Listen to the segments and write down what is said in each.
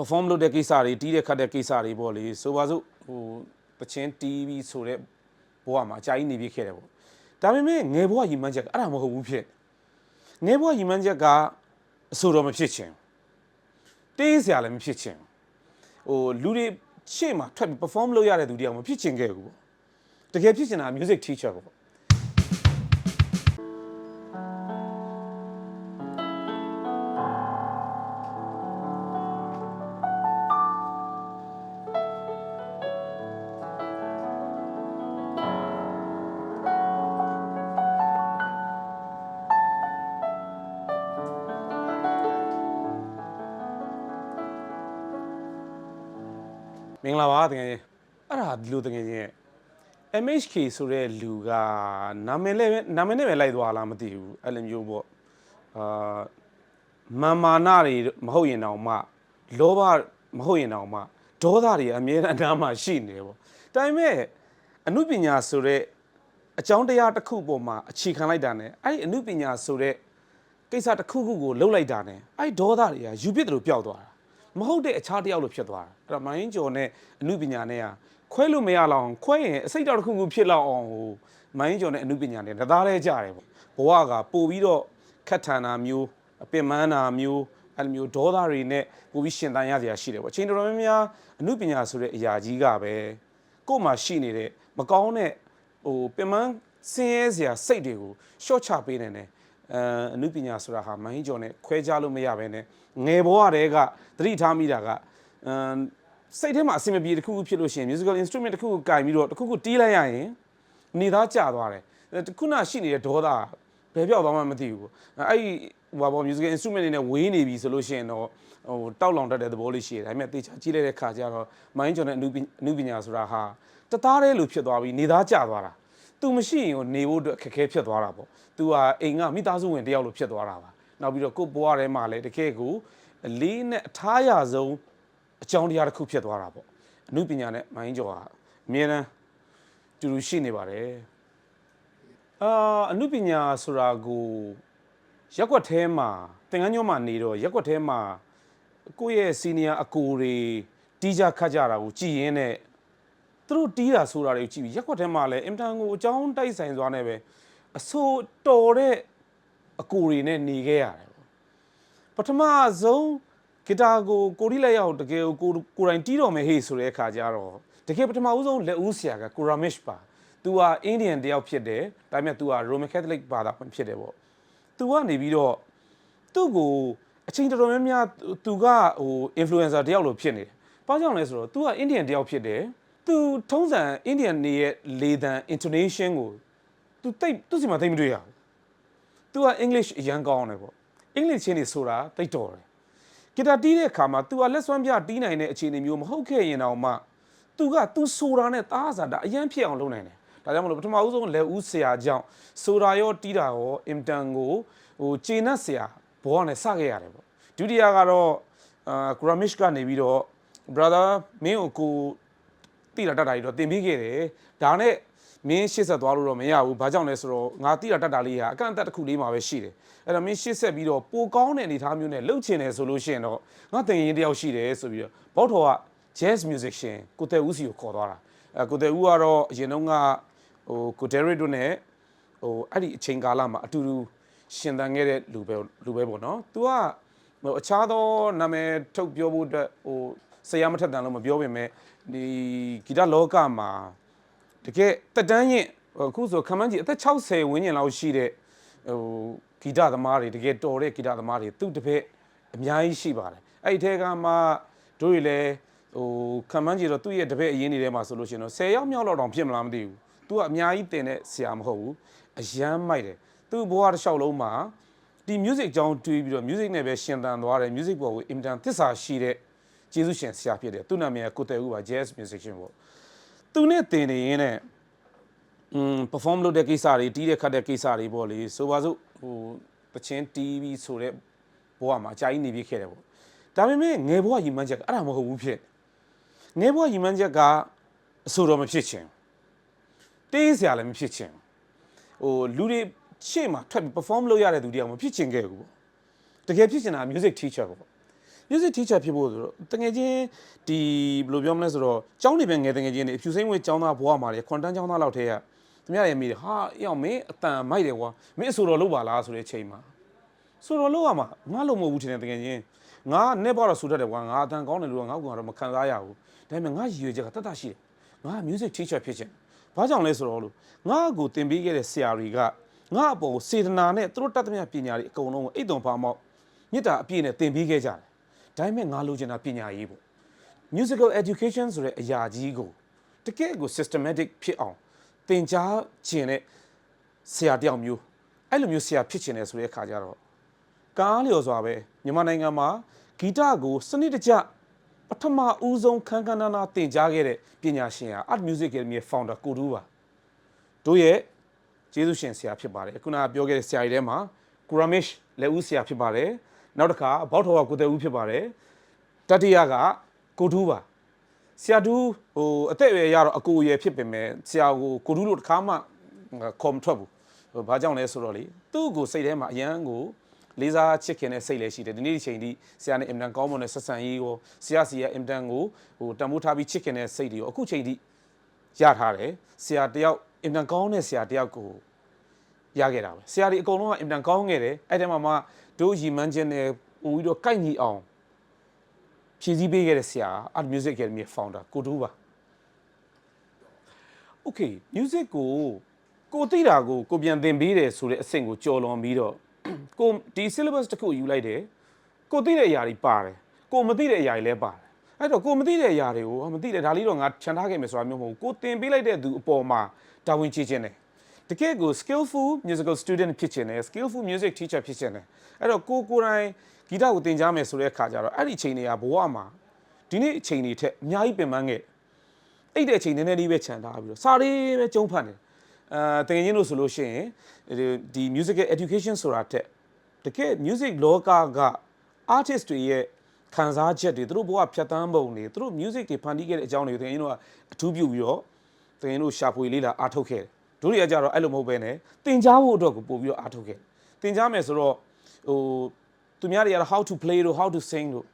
perform လုပ်တဲ့ကိစ္စတွေတီးတဲ့ခတ်တဲ့ကိစ္စတွေပေါ့လေဆိုပါစို့ဟိုပချင်းတီးပြီးဆိုတဲ့ဘဝမှာအကြာကြီးနေပြခဲ့တယ်ပေါ့ဒါပေမဲ့ငယ်ဘဝရီမှန်းချက်ကအဲ့ဒါမဟုတ်ဘူးဖြစ်ငယ်ဘဝရီမှန်းချက်ကအဆိုတော်မဖြစ်ချင်တေးစရာလည်းမဖြစ်ချင်ဟိုလူတွေရှေ့မှာထွက်ပြီး perform လုပ်ရတဲ့သူတရားမဖြစ်ချင်ခဲ့ဘူးပေါ့တကယ်ဖြစ်ချင်တာ music teacher ပေါ့ မင်္ဂလာပါတကယ်ချင်းအဲ့ဒါဒီလိုတကယ်ချင်းရဲ့ MHK ဆိုတဲ့လူကနာမည်လည်းပဲနာမည်နဲ့ပဲလိုက်သွားလားမသိဘူးအဲ့လိုမျိုးပေါ့အာမာမာနတွေမဟုတ်ရင်တောင်မှလောဘမဟုတ်ရင်တောင်မှဒေါသတွေအမြဲတမ်းအနားမှာရှိနေတယ်ပေါ့ဒါပေမဲ့အမှုပညာဆိုတဲ့အကြောင်းတရားတစ်ခုပေါ်မှာအခြေခံလိုက်တာ ਨੇ အဲ့ဒီအမှုပညာဆိုတဲ့ကိစ္စတစ်ခုခုကိုလှုပ်လိုက်တာ ਨੇ အဲ့ဒီဒေါသတွေကယူပစ်တယ်လို့ပျောက်သွားတာ မဟုတ်တဲ့အခြားတစ်ယောက်လို့ဖြစ်သွားတာအဲ့တော့မိုင်းကျော်နဲ့အမှုပညာနဲ့ကခွဲလို့မရလောက်အောင်ခွဲရင်အစိတ်တော်တစ်ခုခုဖြစ်လောက်အောင်ဟိုမိုင်းကျော်နဲ့အမှုပညာနဲ့တသားလဲကြတယ်ပေါ့ဘဝကပို့ပြီးတော့ခက်ထန်တာမျိုးအပင်ပန်းတာမျိုးအဲ့လိုမျိုးဒေါသတွေနဲ့ပို့ပြီးရှင်တန်ရစရာရှိတယ်ပေါ့အချိန်တော်တော်များများအမှုပညာဆိုတဲ့အရာကြီးကပဲကို့မှာရှိနေတဲ့မကောင်းတဲ့ဟိုပင်ပန်းဆင်းရဲစရာစိတ်တွေကိုရှော့ချပေးနေတယ် အဲအနုပညာဆိုတာဟာမဟင်းကျော်နဲ့ခွဲခြားလို့မရဘဲနဲ့ငယ်ဘဝတည်းကသတိထားမိတာကအမ်စိတ်ထဲမှာအဆင်မပြေတစ်ခုခုဖြစ်လို့ရှိရင် musical instrument တစ်ခုခုကင်ပြီးတော့တစ်ခုခုတီးလိုက်ရရင်နေသားကျသွားတယ်အဲခုနရှိနေတဲ့ဒေါသဘယ်ပြောက်သွားမှမသိဘူးပေါ့အဲ့ဒီဟိုပါပေါ့ musical instrument တွေနဲ့ဝေးနေပြီဆိုလို့ရှိရင်တော့ဟိုတောက်လောင်တတ်တဲ့သဘောလေးရှိတယ်ဒါပေမဲ့တေချာကြည့်လိုက်တဲ့ခါကျတော့မဟင်းကျော်နဲ့အနုပအနုပညာဆိုတာဟာတသားတည်းလို့ဖြစ်သွားပြီးနေသားကျသွားတာ သူမရှိရင်ကိုနေဖို့အတွက်အခက်အခဲဖြစ်သွားတာပေါ့။ तू ဟာအိမ်ကမိသားစုဝင်တယောက်လိုဖြစ်သွားတာပါ။နောက်ပြီးတော့ကိုယ့်ဘဝထဲမှာလည်းတကယ်ကိုအလေးနဲ့အထားရဆုံးအကြောင်းတရားတစ်ခုဖြစ်သွားတာပေါ့။အမှုပညာနဲ့မိုင်းကျော်ဟာအမြဲတမ်းတူတူရှိနေပါတယ်။အာအမှုပညာဆိုတာကိုရက်ွက်ထဲမှာသင်္ကန်းကျောင်းမှာနေတော့ရက်ွက်ထဲမှာကိုယ့်ရဲ့စီနီယာအကိုတွေတီးကြခတ်ကြတာကိုကြည်ရင်းနဲ့ သူတို့တီးတာဆိုတာတွေကိုကြည့်ပြီးရက်ခွက်ထဲမှာလည်းအင်တန်ကိုအကြောင်းတိုက်ဆိုင်သွားနေပဲအဆိုးတော်တဲ့အကူတွေနဲ့နေခဲ့ရတယ်ပေါ့ပထမဆုံးဂီတာကိုကိုရီလက်ရောက်တကယ်ကိုကိုကိုယ်တိုင်တီးတော်မယ်ဟေ့ဆိုတဲ့အခါကျတော့တကယ်ပထမဦးဆုံးလက်ဦးဆရာကကိုရာမစ်ပါ။ तू ဟာအိန္ဒိယန်တယောက်ဖြစ်တယ်ဒါပေမဲ့ तू ဟာ Roman Catholic ဘာသာဝင်ဖြစ်တယ်ပေါ့။ तू ကနေပြီးတော့သူ့ကိုအချိန်တော်တော်များများ तू ကဟို influencer တယောက်လိုဖြစ်နေတယ်။ဘာကြောင့်လဲဆိုတော့ तू ကအိန္ဒိယန်တယောက်ဖြစ်တယ်။ तू ထုံးစံအိန္ဒိယန်နေရဲ့လေသံ intonation ကို तू တိတ်သူ့စီမှာတိတ်မတွေ့ရဘူး။ तू က English အရန်ကောင်းတယ်ပေါ့။ English ချင်းတွေဆိုတာတိတ်တော်တယ်။ဂီတာတီးတဲ့အခါမှာ तू ကလက်စွမ်းပြတီးနိုင်တဲ့အခြေအနေမျိုးမဟုတ်ခဲ့ရင်တောင်မှ तू က तू ဆိုတာနဲ့သားစားတာအရန်ဖြစ်အောင်လုပ်နိုင်တယ်။ဒါကြောင့်မလို့ပထမဦးဆုံးလက်ဦးဆရာကြောင့်ဆိုတာရောတီးတာရောအင်တန်ကိုဟိုဂျေနတ်ဆရာဘောကနေစခဲ့ရတယ်ပေါ့။ဒုတိယကတော့အာ Grammish ကနေပြီးတော့ brother မင်းကိုကို တိတာတတ်တာကြီးတော့တင်ပြီးခဲ့တယ်ဒါနဲ့မင်းရှေ့ဆက်သွားလို့တော့မရဘူးဘာကြောင့်လဲဆိုတော့ငါတိတာတတ်တာလေးဟာအကန့်အသတ်တစ်ခုလေးမှာပဲရှိတယ်အဲ့တော့မင်းရှေ့ဆက်ပြီးတော့ပိုကောင်းတဲ့အနေအထားမျိုးနဲ့လှုပ်ချင်တယ်ဆိုလို့ရှိရင်တော့ငါတင်ရင်တယောက်ရှိတယ်ဆိုပြီးတော့ဘောက်ထော်က jazz musician ကိုတဲဦးစီကိုခေါ်သွားတာအဲကိုတဲဦးကတော့အရင်တုန်းကဟိုကိုဒဲရစ်တို့နဲ့ဟိုအဲ့ဒီအချိန်ကာလမှာအတူတူရှင်သန်ခဲ့တဲ့လူပဲလူပဲပေါ့နော် तू ကဟိုအခြားသောနာမည်ထုတ်ပြောဖို့အတွက်ဟို ဆရာမထက်တန်လို့မပြောပြင်မဲ့ဒီဂီတလောကမှာတကယ်တက်တန်းရင်အခုဆိုခမန်းကြီးအသက်60ဝန်းကျင်လောက်ရှိတဲ့ဟိုဂီတသမားတွေတကယ်တော်တဲ့ဂီတသမားတွေသူ့တစ်ဖက်အများကြီးရှိပါတယ်အဲ့ဒီထဲကမှတို့တွေလည်းဟိုခမန်းကြီးတော့သူ့ရဲ့တပည့်အရင်နေထဲမှာဆိုလို့ရှိရင်တော့10ယောက်မြောက်လောက်တောင်ဖြစ်မလားမသိဘူး။ तू ကအများကြီးတင်တဲ့ဆရာမဟုတ်ဘူး။အယမ်းမိုက်တယ်။သူ့ဘဝတစ်လျှောက်လုံးမှာဒီ music အကြောင်းတွေးပြီးတော့ music နဲ့ပဲရှင်သန်သွားတယ် music ပေါ်ကို intern သစ္စာရှိတဲ့ ကျေးဇူးရှင်ဆရာဖြစ်တယ်သူ့နာမည်ကကိုတဲဦးပါ jazz musician ပေါ့သူနဲ့တင်နေရင်နဲ့อืม perform လုပ်တဲ့ကိစ္စတွေတီးတဲ့ခတ်တဲ့ကိစ္စတွေပေါ့လေဆိုပါစို့ဟိုပချင်းတီးပြီးဆိုတဲ့ဘဝမှာအကြာကြီးနေပြခဲ့တယ်ပေါ့ဒါပေမဲ့ငယ်ဘဝရီမှန်းချက်ကအဲ့ဒါမဟုတ်ဘူးဖြစ်ငယ်ဘဝရီမှန်းချက်ကအဆိုတော်မဖြစ်ချင်တေးစရာလည်းမဖြစ်ချင်ဟိုလူတွေရှေ့မှာထွက်ပြီး perform လုပ်ရတဲ့သူတရားမဖြစ်ချင်ခဲ့ဘူးပေါ့တကယ်ဖြစ်ချင်တာ music teacher ပေါ့ music teacher ဖြစ်ဖို့ဆိုတော့တကယ်ချင်းဒီဘယ်လိုပြောမလဲဆိုတော့ကျောင်းနေပဲငယ်တကယ်ချင်းနေအဖြူစိမ့်ဝေးကျောင်းသားဘဝမှာလေခွန်တန်းကျောင်းသားလောက်ထဲကသူများရဲ့မိတယ်ဟာအေးအောင်မင်းအတန်မိုက်တယ်ကွာမင်းအဆိုတော်လုပ်ပါလားဆိုတဲ့ချိန်မှာဆိုတော်လုပ်ရမှာငါလုံးမဟုတ်ဘူးထင်တယ်တကယ်ချင်းငါနဲ့ပေါ့တော့ဆူတတ်တယ်ကွာငါအတန်ကောင်းတယ်လို့ငါ့ကတော့မခံစားရဘူးဒါပေမဲ့ငါရည်ရွယ်ချက်ကတတ်တရှိတယ်ငါ music teacher ဖြစ်ချင်ဘာကြောင့်လဲဆိုတော့လို့ငါ့ကိုသင်ပေးခဲ့တဲ့ဆရာတွေကငါ့အပေါ်စေတနာနဲ့သူတို့တတ်သမျှပညာတွေအကုန်လုံးကိုအိတ်တုံပါမောက်မြစ်တာအပြည့်နဲ့သင်ပေးခဲ့ကြတယ် ဒါပေမဲ့ငါလိုချင်တာပညာရေးပေါ့ musical education ဆိုတဲ့အရာကြီးကိုတကယ့်ကို systematic ဖြစ်အောင်သင်ကြားခြင်းနဲ့ဆရာတယောက်မျိုးအဲ့လိုမျိုးဆရာဖြစ်ခြင်းနဲ့ဆိုတဲ့အခါကျတော့ကားလျော်စွာပဲမြန်မာနိုင်ငံမှာဂီတကိုစနစ်တကျပထမဦးဆုံးခန်းခန်းနာနာသင်ကြားခဲ့တဲ့ပညာရှင်ဟာ Art Music Academy ရဲ့ founder ကိုတူးပါတို့ရဲ့ကျေးဇူးရှင်ဆရာဖြစ်ပါတယ်ခုနကပြောခဲ့တဲ့ဆရာကြီးထဲမှာကူရာမစ်လက်ဦးဆရာဖြစ်ပါတယ် နောက်တစ်ခါဘောက်ထော်ကကိုတဲ့ဦးဖြစ်ပါတယ်တတိယကကိုထူးပါဆရာတူးဟိုအသက်အရွယ်ရတော့အကိုအရွယ်ဖြစ်ပေမဲ့ဆရာကိုကိုထူးလို့တစ်ခါမှခေါ်မထွက်ဘူးဟိုဘာကြောင့်လဲဆိုတော့လေသူ့ကိုစိတ်ထဲမှာအရန်ကိုလေးစားချစ်ခင်တဲ့စိတ်လည်းရှိတယ်ဒီနေ့ဒီချိန်ထိဆရာနဲ့အင်တန်ကောင်းမွန်တဲ့ဆက်ဆံရေးကိုဆရာစီရဲ့အင်တန်ကိုဟိုတံမိုးထားပြီးချစ်ခင်တဲ့စိတ်တွေကိုအခုချိန်ထိရထားတယ်ဆရာတယောက်အင်တန်ကောင်းတဲ့ဆရာတယောက်ကိုရခဲ့တာပဲဆရာဒီအကုန်လုံးကအင်တန်ကောင်းခဲ့တယ်အဲ့တည်းမှာမှ တို့ရီမန်းချင်းနဲ့ပို့ပြီးတော့ကိုက်ညီအောင်ဖြည့်ဆည်းပေးခဲ့တဲ့ဆရာ Art Music Academy founder ကိုတူးပါ Okay music ကိုကိုသိတာကိုကိုပြန်သင်ပေးတယ်ဆိုတဲ့အဆင့်ကိုကြော်လွန်ပြီးတော့ကိုဒီ syllabus တစ်ခုယူလိုက်တယ်ကိုသိတဲ့အရာတွေပါတယ်ကိုမသိတဲ့အရာတွေလည်းပါတယ်အဲ့တော့ကိုမသိတဲ့အရာတွေကိုဟာမသိတယ်ဒါလေးတော့ငါခြံထားခဲ့မယ်ဆိုတာမျိုးမဟုတ်ဘူးကိုသင်ပေးလိုက်တဲ့သူအပေါ်မှာတာဝန်ချခြင်းတယ် တကယ်ကို skillful musical student ဖြစ်ခြင်းတယ် skillful music teacher ဖြစ်ခြင်းတယ်အဲ့တော့ကိုကိုယ်တိုင်ဂီတကိုသင်ကြားမယ်ဆိုတဲ့အခါကျတော့အဲ့ဒီအချိန်တွေကဘဝမှာဒီနေ့အချိန်တွေထက်အများကြီးပင်ပန်းခဲ့အဲ့တဲ့အချိန်နည်းနည်းလေးပဲခြံထားပြီးတော့စာရေးပဲကျုံးဖတ်နေတယ်အာတကယ်ချင်းလို့ဆိုလို့ရှိရင်ဒီ musical education ဆိုတာတက်တကယ် music လောကက artist တွေရဲ့ခံစားချက်တွေသူတို့ဘဝဖြတ်တန်းပုံတွေသူတို့ music တွေဖန်တီးခဲ့တဲ့အကြောင်းတွေကိုတကယ်ချင်းတို့ကအထူးပြုပြီးတော့တကယ်တို့ရှာဖွေလေးလာအားထုတ်ခဲ့တယ် တို့တွေကကြတော့အဲ့လိုမဟုတ်ပဲနဲ့တင် जा ဖို့အတွက်ကိုပို့ပြီးတော့အားထုတ်ခဲ့တင် जा မယ်ဆိုတော့ဟိုသူများတွေကတော့ how to play လို့ how to sing လို့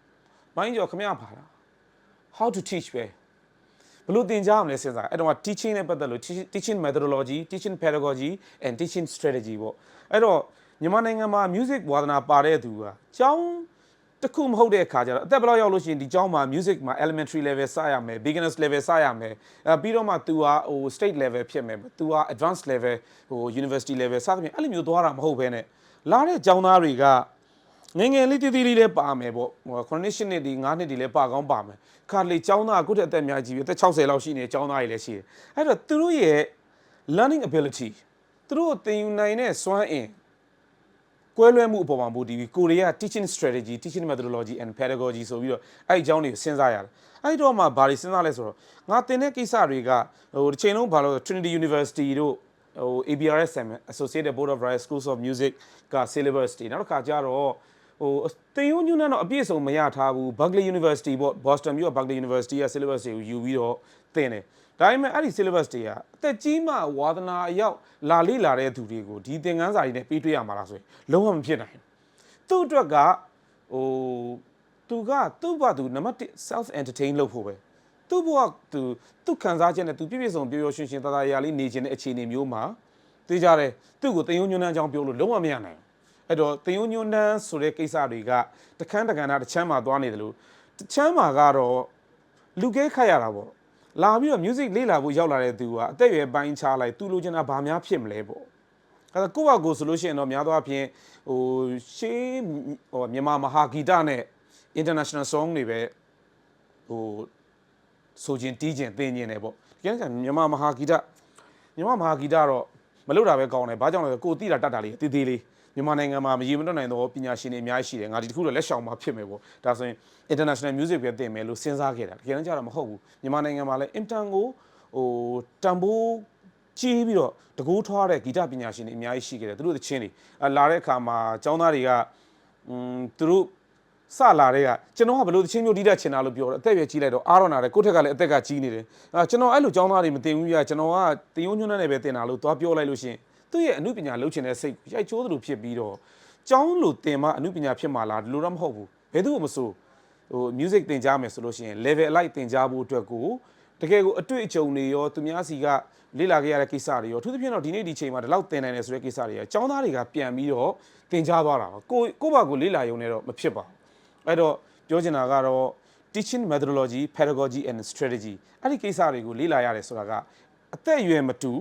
မိုင်းကျော်ခမရပါလား how to teach ပဲဘယ်လို့သင်ကြားရမလဲစဉ်းစားအဲ့တော့ teaching နဲ့ပတ်သက်လို့ teaching- teaching methodology teaching pedagogy and teaching strategy ပေါ့အဲ့တော့မြန်မာနိုင်ငံမှာ music ဝါသနာပါတဲ့သူကကျောင်း တစ်ခုမဟုတ်တဲ့အခါကျတော့အသက်ဘယ်လောက်ရောက်လို့ရှိရင်ဒီကျောင်းမှာ music မှာ elementary level စရမယ် beginners level စရမယ်အဲပြီးတော့မှ तू ကဟို state level ဖြစ်မယ် तू က advanced level ဟို university level စသဖြင့်အဲ့လိုမျိုးသွားတာမဟုတ်ဘဲနဲ့လာတဲ့ကျောင်းသားတွေက ငယ်ငယ်လေးတီးတီးလေးလည်းပါမယ်ပေါ့ဟို9နှစ်နှစ်ဒီ9နှစ်ဒီလည်းပါကောင်းပါမယ်ခါလေចောင်းသားအခုတည်းအသက်များကြီးပြီအသက်60လောက်ရှိနေចောင်းသားတွေလည်းရှိတယ်အဲ့တော့သူတို့ရဲ့ learning ability သူတို့သင်ယူနိုင်တဲ့စွမ်းအင် ကွဲလွဲမှုအပေါ်မှာမူတည်ပြီးကိုရီးယား teaching strategy teaching methodology and pedagogy ဆိုပြီးတော့အဲ့ဒီအကြောင်းတွေကိုစဉ်းစားရတယ်အဲ့ဒီတော့မှဘာတွေစဉ်းစားလဲဆိုတော့ငါသင်တဲ့ကိစ္စတွေကဟိုတစ်ချိန်လုံးဘာလို့ Trinity University တို့ဟို ABRS Associated Board of Rice Schools of Music က syllabus တွေနောက်တစ်ခါကျတော့ဟိုတင်ယူညွန်းတော့အပြည့်စုံမရထားဘူး Berkeley University ပေါ့ Boston မြို့က Berkeley University ရဲ့ syllabus တွေကိုယူပြီးတော့သင်တယ် ဒါပေမဲ့အဲ့ဒီ syllabus တွေကအသက်ကြီးမှဝါသနာအရောက်လာလေ့လာတဲ့သူတွေကိုဒီသင်ခန်းစာတွေနဲ့ပြီးတွေ့ရမှာလားဆိုရင်လုံးဝမဖြစ်နိုင်ဘူးသူ့အတွက်ကဟိုသူကသူ့ဘာသူနံပါတ်1 self entertain လုပ်ဖို့ပဲသူ့ဘဝသူသူ့ခံစားချက်နဲ့သူပြည့်ပြည့်စုံပျော်ပျော်ရွှင်ရွှင်တသားရာလေးနေခြင်းတဲ့အခြေအနေမျိုးမှာသိကြတယ်သူ့ကိုတင်ယုံညွန်းနှမ်းကြောင်းပြောလို့လုံးဝမရနိုင်ဘူးအဲ့တော့တင်ယုံညွန်းနှမ်းဆိုတဲ့ကိစ္စတွေကတခန်းတကန်တာတစ်ချမ်းမှာသွားနေတယ်လို့တစ်ချမ်းမှာကတော့လူကဲခတ်ရတာပေါ့ လာပြီးတော့ music လေ့လာဖို့ရောက်လာတဲ့သူကအသက်အရွယ်ပိုင်းခြားလိုက်သူလိုချင်တာဘာများဖြစ်မလဲပေါ့အဲ့ဒါကိုယ့်ဘာကိုယ်ဆိုလို့ရှိရင်တော့များသောအားဖြင့်ဟိုရှေးဟိုမြန်မာမဟာဂီတနဲ့ international song တွေပဲဟိုဆိုခြင်းတီးခြင်းသင်ခြင်းတယ်ပေါ့တကယ်ဆိုမြန်မာမဟာဂီတမြန်မာမဟာဂီတတော့မလုပ်တာပဲကောင်းတယ်ဘာကြောင့်လဲဆိုကိုယ်သိတာတတ်တာလေးတည်တည်လေး မြန်မာနိုင်ငံမှာမရေမတွက်နိုင်တော့ပညာရှင်တွေအများကြီးရှိတယ်ငါဒီတစ်ခုတော့လက်ရှောင်မှာဖြစ်မယ်ပေါ့ဒါဆိုရင် international music ပဲသင်မယ်လို့စဉ်းစားခဲ့တာတကယ်တော့ကြတော့မဟုတ်ဘူးမြန်မာနိုင်ငံမှာလည်း intern ကိုဟိုတန်ဖိုး ကြီးပြီးတော့တကူထွားတဲ့ဂီတပညာရှင်တွေအများကြီးရှိခဲ့တယ်သူတို့သချင်းတွေအလာတဲ့အခါမှာចောင်းသားတွေကอืมသူတို့စလာတဲ့ကကျွန်တော်ကဘယ်လိုသချင်းမျိုးတီးတတ်ချင်တာလို့ပြောတော့အသက်အရွယ်ကြီးလိုက်တော့အားရနာတယ်ကိုယ့်ထက်ကလည်းအသက်ကကြီးနေတယ်အဲကျွန်တော်အဲ့လိုចောင်းသားတွေမတင်ဘူးပြကျွန်တော်ကတင်ယုံညွန်းနဲ့ပဲတင်တာလို့သွားပြောလိုက်လို့ရှရင် သူ့ရဲ့အမှုပညာလုပ်ချင်တဲ့စိတ်ရိုက်ချိုးသလိုဖြစ်ပြီးတော့ចောင်းလို့တင်မှအမှုပညာဖြစ်မှာလားဒီလိုတော့မဟုတ်ဘူးဘယ်သူမှမဆိုဟို music သင်ကြားမယ်ဆိုလို့ရှိရင် level အလိုက်သင်ကြားဖို့အတွက်ကိုတကယ်ကိုအတွေ့အကြုံတွေရောသူများစီကလေ့လာခဲ့ရတဲ့ကိစ္စတွေရောအထူးသဖြင့်တော့ဒီနေ့ဒီချိန်မှာဒီလောက်သင်နိုင်တယ်ဆိုတဲ့ကိစ္စတွေရောအကျောင်းသားတွေကပြန်ပြီးတော့သင်ကြားသွားတာပါကိုကိုယ့်ဘာကိုလေ့လာရုံနဲ့တော့မဖြစ်ပါဘူးအဲ့တော့ပြောချင်တာကတော့ teaching methodology pedagogy and strategy အဲ့ဒီကိစ္စတွေကိုလေ့လာရတယ်ဆိုတာကအသက်အရွယ်မတူ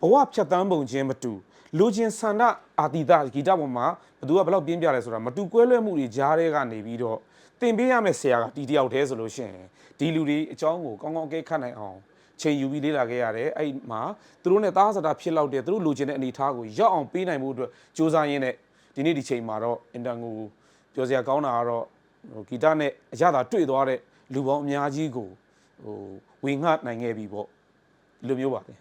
ဘဝဖြတ်သန်းပုံချင်းမတူလူချင်းဆန္ဒအာတိတဂီတပေါ်မှာဘသူကဘယ်လောက်ပြင်းပြလဲဆိုတာမတူကွဲလွဲမှုတွေကြားထဲကနေပြီးတော့သင်ပေးရမယ့်ဆရာကတီတယောက်တည်းဆိုလို့ရှိရင်ဒီလူတွေအကြောင်းကိုကောင်းကောင်းအကဲခတ်နိုင်အောင်ချိန်ယူပြီးလေ့လာခဲ့ရတယ်အဲ့မှာသူတို့နဲ့သားစတာဖြစ်လောက်တဲ့သူတို့လူချင်းတဲ့အနေအထားကိုရောက်အောင်ပေးနိုင်မှုအတွက်စ조사ရင်းနဲ့ဒီနေ့ဒီချိန်မှာတော့အင်တန်ကိုပြောစရာကောင်းတာကတော့ဟိုဂီတနဲ့အရသာတွေ့သွားတဲ့လူပေါင်းအများကြီးကိုဟိုဝင်ငှနိုင်ခဲ့ပြီပေါ့ဒီလိုမျိုးပါပဲ